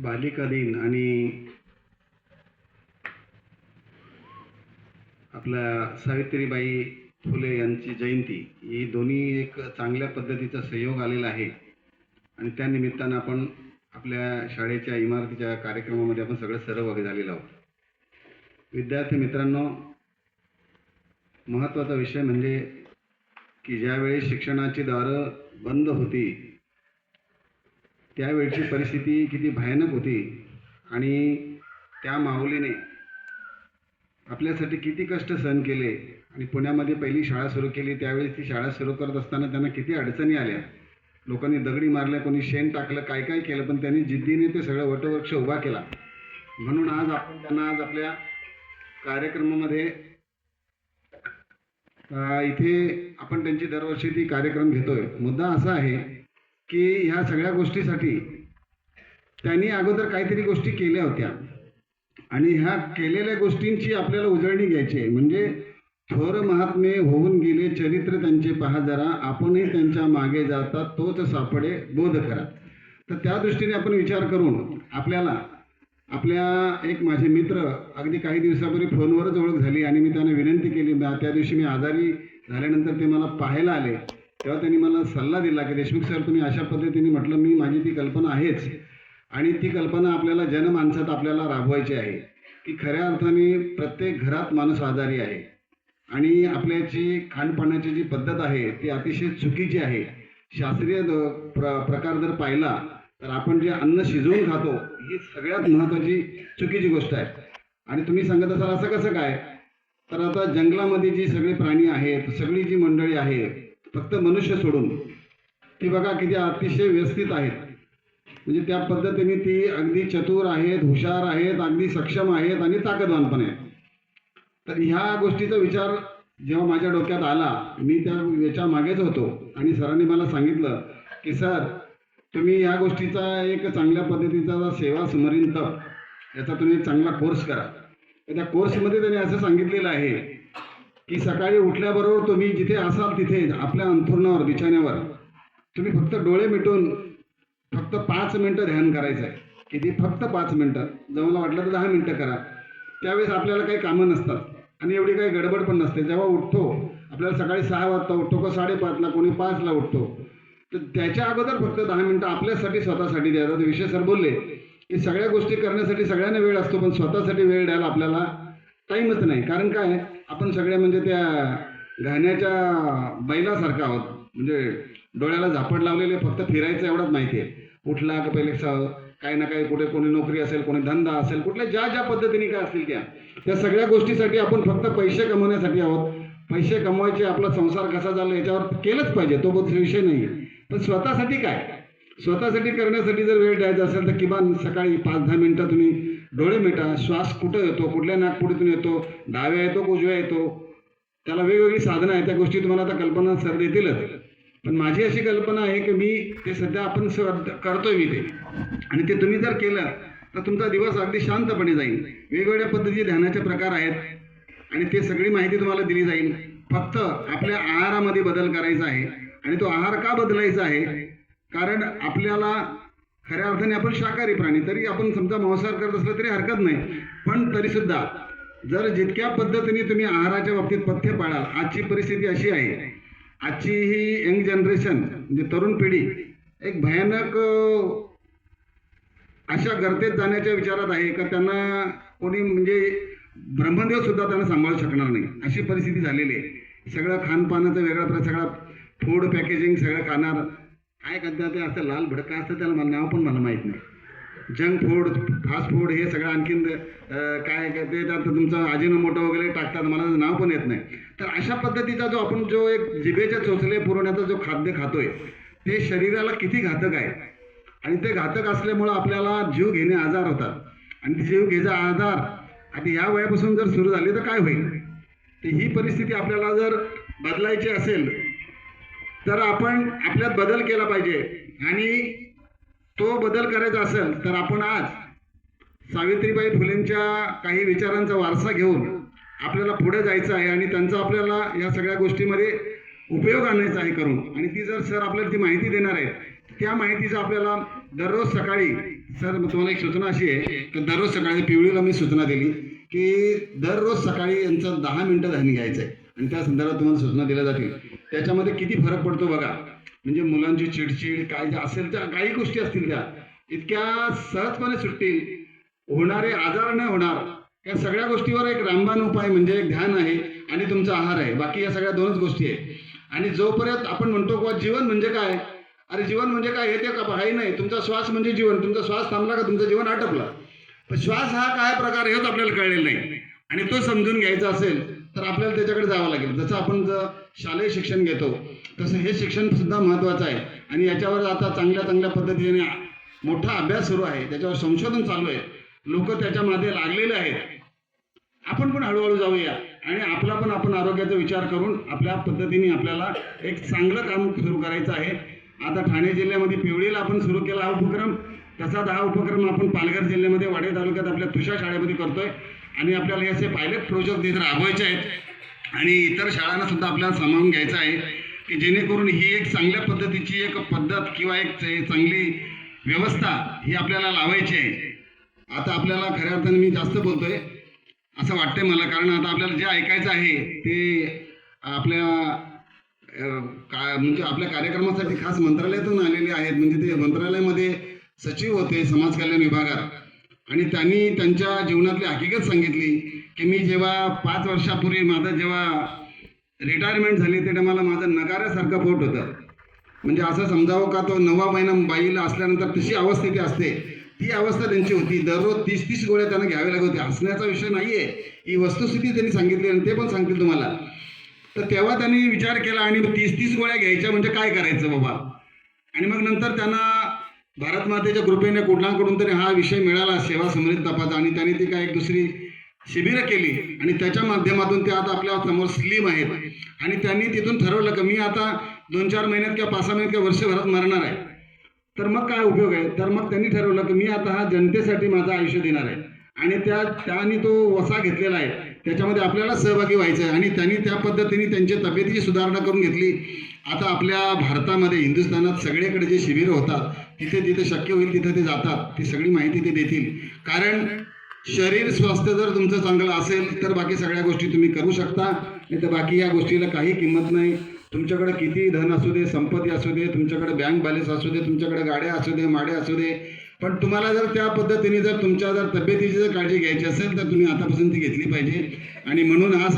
बालिका दिन आणि आपल्या सावित्रीबाई फुले यांची जयंती ही दोन्ही एक चांगल्या पद्धतीचा सहयोग आलेला आहे. आणि त्या निमित्तानं आपण आपल्या शाळेच्या इमारतीच्या कार्यक्रमामध्ये आपण सगळे सहभागी झालेलो आहोत. विद्यार्थी मित्रांनो महत्त्वाचा विषय म्हणजे की ज्यावेळी शिक्षणाची दारं बंद होती त्यावेळची परिस्थिती किती भयानक होती आणि त्या माऊलीने आपल्यासाठी किती कष्ट सहन केले आणि पुण्यामध्ये पहिली शाळा सुरू केली त्यावेळी ती शाळा सुरू करत असताना त्यांना किती अडचणी आल्या. लोकांनी दगडी मारल्या कोणी शेण टाकलं काय काय केलं पण त्यांनी जिद्दीने ते सगळं वटवृक्ष उभा केला. म्हणून आज आपण त्यांना आज आपल्या कार्यक्रमामध्ये इथे आपण त्यांची दरवर्षी ती कार्यक्रम घेतोय. मुद्दा असा आहे की ह्या सगळ्या गोष्टीसाठी त्यांनी अगोदर काहीतरी गोष्टी केल्या होत्या. आणि ह्या केलेल्या गोष्टींची आपल्याला उजळणी घ्यायची आहे. म्हणजे थोर महात्मे होऊन गेले चरित्र त्यांचे पहा जरा आपणही त्यांच्या मागे जाता तोच सापडे बोध करा. तर त्या दृष्टीने आपण विचार करून आपल्याला आपल्या एक माझे मित्र अगदी काही दिवसापूर्वी फोनवरच ओळख झाली आणि मी त्यांना विनंती केली त्या दिवशी मी आजारी झाल्यानंतर ते मला पाहायला आले. तेव्हा त्यांनी मला सल्ला दिला की देशमुख सर तुम्ही अशा पद्धतीने म्हटलं मी माझी ती कल्पना आहेच. आणि ती कल्पना आपल्याला जनमानसात आपल्याला राबवायची आहे. की खऱ्या अर्थाने प्रत्येक घरात माणूस आजारी आहे. आणि आपल्याची खाणपाण्याची जी पद्धत आहे ती अतिशय चुकीची आहे. शास्त्रीय प्र प्रकार जर पाहिला तर आपण जे अन्न शिजवून खातो ही सगळ्यात महत्त्वाची चुकीची गोष्ट आहे. आणि तुम्ही सांगत असाल असं कसं काय? तर आता जंगलामध्ये जी सगळे प्राणी आहेत सगळी जी मंडळी आहेत फक्त मनुष्य सोडून. ती बघा किती अतिशय व्यवस्थित आहेत. म्हणजे त्या पद्धतीने ती अगदी चतुर आहेत हुशार आहेत अगदी सक्षम आहेत आणि ताकदवान पण आहेत. तर ह्या गोष्टीचा विचार जेव्हा माझ्या डोक्यात आला मी त्या याच्या मागेच होतो. आणि सरांनी मला सांगितलं की सर तुम्ही या गोष्टीचा एक चांगल्या पद्धतीचा सेवा स्मरीन तप. याचा तुम्ही एक चांगला कोर्स करा. त्या कोर्समध्ये त्यांनी असं सांगितलेलं आहे की सकाळी उठल्याबरोबर तुम्ही जिथे असाल तिथे आपल्या अंथरुणावर बिछाण्यावर तुम्ही फक्त डोळे मिटून फक्त पाच मिनटं ध्यान करायचं आहे. किती? फक्त पाच मिनटं. जर मला वाटलं तर दहा मिनटं करा. त्यावेळेस आपल्याला काही कामं नसतात. आणि एवढी काही गडबड पण नसते. जेव्हा उठतो आपल्याला सकाळी सहा वाजता उठतो का साडेपाचला कोणी पाचला उठतो. तर त्याच्या अगोदर फक्त दहा मिनटं आपल्यासाठी स्वतःसाठी द्यायचा तर विषय सर बोलले की सगळ्या गोष्टी करण्यासाठी सगळ्यांना वेळ असतो पण स्वतःसाठी वेळ द्यायला आपल्याला टाईमच नाही. कारण काय? आपण सगळ्या म्हणजे त्या घाण्याच्या बैलासारखा आहोत. म्हणजे डोळ्याला झापड लावलेले फक्त फिरायचं एवढंच माहिती आहे. उठला का पहिले काही ना काही कुठे कोणी नोकरी असेल कोणी धंदा असेल कुठल्या ज्या ज्या पद्धतीने काय असतील त्या. त्या सगळ्या गोष्टीसाठी आपण फक्त पैसे कमवण्यासाठी आहोत. पैसे कमवायचे आपला संसार कसा झाला याच्यावर केलंच पाहिजे तो विषय नाही पण स्वतःसाठी काय? स्वतःसाठी करण्यासाठी जर वेळ द्यायचा असेल तर किमान सकाळी पाच दहा मिनटं तुम्ही डोळे मिटा श्वास कुठं येतो कुठल्या नागपुडीतून येतो डाव्या येतो उजव्या येतो? त्याला वेगवेगळी साधनं आहेत त्या गोष्टी तुम्हाला आता कल्पना सर देतीलच. पण माझी अशी कल्पना आहे की मी ते सध्या आपण करतोय मी ते. आणि ते तुम्ही जर केलं तर तुमचा दिवस अगदी शांतपणे जाईल. वेगवेगळ्या पद्धतीचे ध्यानाचे प्रकार आहेत. आणि ते सगळी माहिती तुम्हाला दिली जाईल. फक्त आपल्या आहारामध्ये बदल करायचा आहे. आणि तो आहार का बदलायचा आहे? कारण आपल्याला खऱ्या अर्थाने आपण शाकाहारी प्राणी तरी आपण समजा मांसाहार करत असलं तरी हरकत नाही. पण तरीसुद्धा जर जितक्या पद्धतीने तुम्ही आहाराच्या बाबतीत पथ्य पाळाल आजची परिस्थिती अशी आहे. आजची ही यंग जनरेशन म्हणजे तरुण पिढी एक भयानक अशा गर्तेत जाण्याच्या विचारात आहे का त्यांना कोणी म्हणजे ब्रह्मदेव सुद्धा त्यांना सांभाळू शकणार नाही. अशी परिस्थिती झालेली आहे. सगळं खानपानाचं वेगळा सगळा फूड पॅकेजिंग सगळं खाणार. काय करतात ते? असं लाल भडका असतं त्याला मला नाव पण मला माहीत नाही. जंक फूड फास्ट फूड हे सगळं आणखीन काय ते त्यात तुमचं अजिनोमोटो वगैरे टाकतात मला नाव पण येत नाही. तर अशा पद्धतीचा जो आपण जो एक जिभेच्या चोचले पुरवण्याचा जो खाद्य खातोय ते शरीराला किती घातक आहे? आणि ते घातक असल्यामुळं आपल्याला जीव घेणे आजार होतात. आणि ते जीव घ्यायचा आजार आता या वयापासून जर सुरू झाली तर काय होईल? तर ही परिस्थिती आपल्याला जर बदलायची असेल तर आपण आपल्यात बदल केला पाहिजे. आणि तो बदल करायचा असेल तर आपण आज सावित्रीबाई फुलेंच्या काही विचारांचा वारसा घेऊन आपल्याला पुढे जायचं आहे आणि त्यांचा आपल्याला या सगळ्या गोष्टीमध्ये उपयोग आणायचा आहे करून. आणि ती जर सर आपल्याला ती माहिती देणार आहे त्या माहितीचा आपल्याला दररोज सकाळी सर तुम्हाला एक सूचना अशी आहे की दररोज सकाळी पिवळीला मी सूचना दिली की दररोज सकाळी यांचं दहा मिनटं ध्यान घ्यायचं आहे आणि त्या संदर्भात तुम्हाला सूचना दिल्या जातील. त्याच्यामध्ये किती फरक पडतो बघा. म्हणजे मुलांची चिडचिड काय असेल त्या काही गोष्टी असतील त्या. इतक्या सहजपणे सुटतील. होणारे आजार नाही होणार या सगळ्या गोष्टीवर एक रामबाण उपाय म्हणजे एक ध्यान आहे आणि तुमचा आहार आहे. बाकी या सगळ्या दोनच गोष्टी आहे आणि जोपर्यंत आपण म्हणतो की जीवन म्हणजे काय? अरे जीवन म्हणजे काय? हे ते का काही नाही. तुमचा श्वास म्हणजे जीवन. तुमचा श्वास थांबला का? तुमचं जीवन आटपलं. पण श्वास हा काय प्रकार हेच आपल्याला कळलेला नाही. आणि तो समजून घ्यायचा असेल तर आपल्याला त्याच्याकडे जावं लागेल. जसं आपण जर शालेय शिक्षण घेतो. तसं हे शिक्षण सुद्धा महत्त्वाचं आहे. आणि याच्यावर आता चांगल्या चांगल्या पद्धतीने मोठा अभ्यास सुरू आहे. त्याच्यावर संशोधन चालू आहे. लोक त्याच्यामध्ये लागलेले आहेत. आपण पण हळूहळू जाऊया. आणि आपला पण आपण आरोग्याचा विचार करून आपल्या पद्धतीने आपल्याला एक चांगलं काम सुरू करायचं आहे. आता ठाणे जिल्ह्यामध्ये पिवळीला आपण सुरू केला हा उपक्रम. तसाच हा उपक्रम आपण पालघर जिल्ह्यामध्ये वाडे तालुक्यात आपल्या तुषार शाळेमध्ये करतोय. आणि आपल्याला हे असे पायलट प्रोजेक्ट तिथे राबवायचे आहेत. आणि इतर शाळांना सुद्धा आपल्याला सामावून घ्यायचं आहे की जेणेकरून ही एक चांगल्या पद्धतीची एक पद्धत किंवा एक चांगली व्यवस्था ही आपल्याला लावायची आहे. आता आपल्याला खऱ्या अर्थाने मी जास्त बोलतोय असं वाटतंय मला कारण आता आपल्याला जे ऐकायचं आहे ते आपल्या का म्हणजे आपल्या कार्यक्रमासाठी खास मंत्रालयातून आलेले आहेत म्हणजे ते मंत्रालयामध्ये सचिव होते समाज कल्याण विभागात. आणि त्यांनी त्यांच्या जीवनातली हकीकत सांगितली की मी जेव्हा पाच वर्षापूर्वी माझं जेव्हा रिटायरमेंट झाली तेव्हा मला माझं नगाऱ्यासारखं पोट होतं. म्हणजे असं समजावं का तो नवा महिना बाईला असल्यानंतर तशी अवस्थेची असते. ती अवस्था त्यांची होती. दररोज तीस तीस गोळ्या त्यांना घ्याव्या लागत होत्या हसण्याचा विषय नाही आहे ही वस्तुस्थिती त्यांनी सांगितली आणि ते पण सांगतील तुम्हाला. तर तेव्हा त्यांनी विचार केला आणि तीस तीस गोळ्या घ्यायच्या म्हणजे काय करायचं बाबा? आणि मग नंतर त्यांना भारत मातेच्या कृपेने कुठलाकडून तरी हा विषय मिळाला सेवा समृद्ध तपाचा आणि त्यांनी ती काय एक दुसरी शिबिरं केली आणि त्याच्या माध्यमातून ते आता आपल्यासमोर स्लिम आहेत. आणि त्यांनी तिथून ठरवलं की मी आता दोन चार महिन्यात किंवा पाच सहा महिन्यात किंवा वर्षभरात मरणार आहे. तर मग काय उपयोग आहे? तर मग त्यांनी ठरवलं की मी आता हा जनतेसाठी माझं आयुष्य देणार आहे. आणि त्या त्याने तो वसा घेतलेला आहे. त्याच्यामध्ये आपल्याला सहभागी व्हायचं आहे. आणि त्यांनी त्या पद्धतीने त्यांच्या तब्येतीची सुधारणा करून घेतली. आता आपल्या भारतामध्ये हिंदुस्थानात सगळीकडे जे शिबिरं होतात तिथे जिथे शक्य होईल तिथे ते जातात. ती सगळी माहिती ते देतील. कारण शरीर स्वास्थ्य जर तुमचं चांगलं असेल तर बाकी सगळ्या गोष्टी तुम्ही करू शकता. नाही तर बाकी या गोष्टीला काही किंमत नाही. तुमच्याकडे किती धन असू दे संपत्ती असू दे तुमच्याकडे बँक बॅलन्स असू दे तुमच्याकडे गाड्या असू दे माड्या असू दे. पण तुम्हाला जर त्या पद्धतीने जर तुमच्या जर तब्येतीची जर काळजी घ्यायची असेल तर तुम्ही आतापासून ती घेतली पाहिजे. आणि म्हणून हा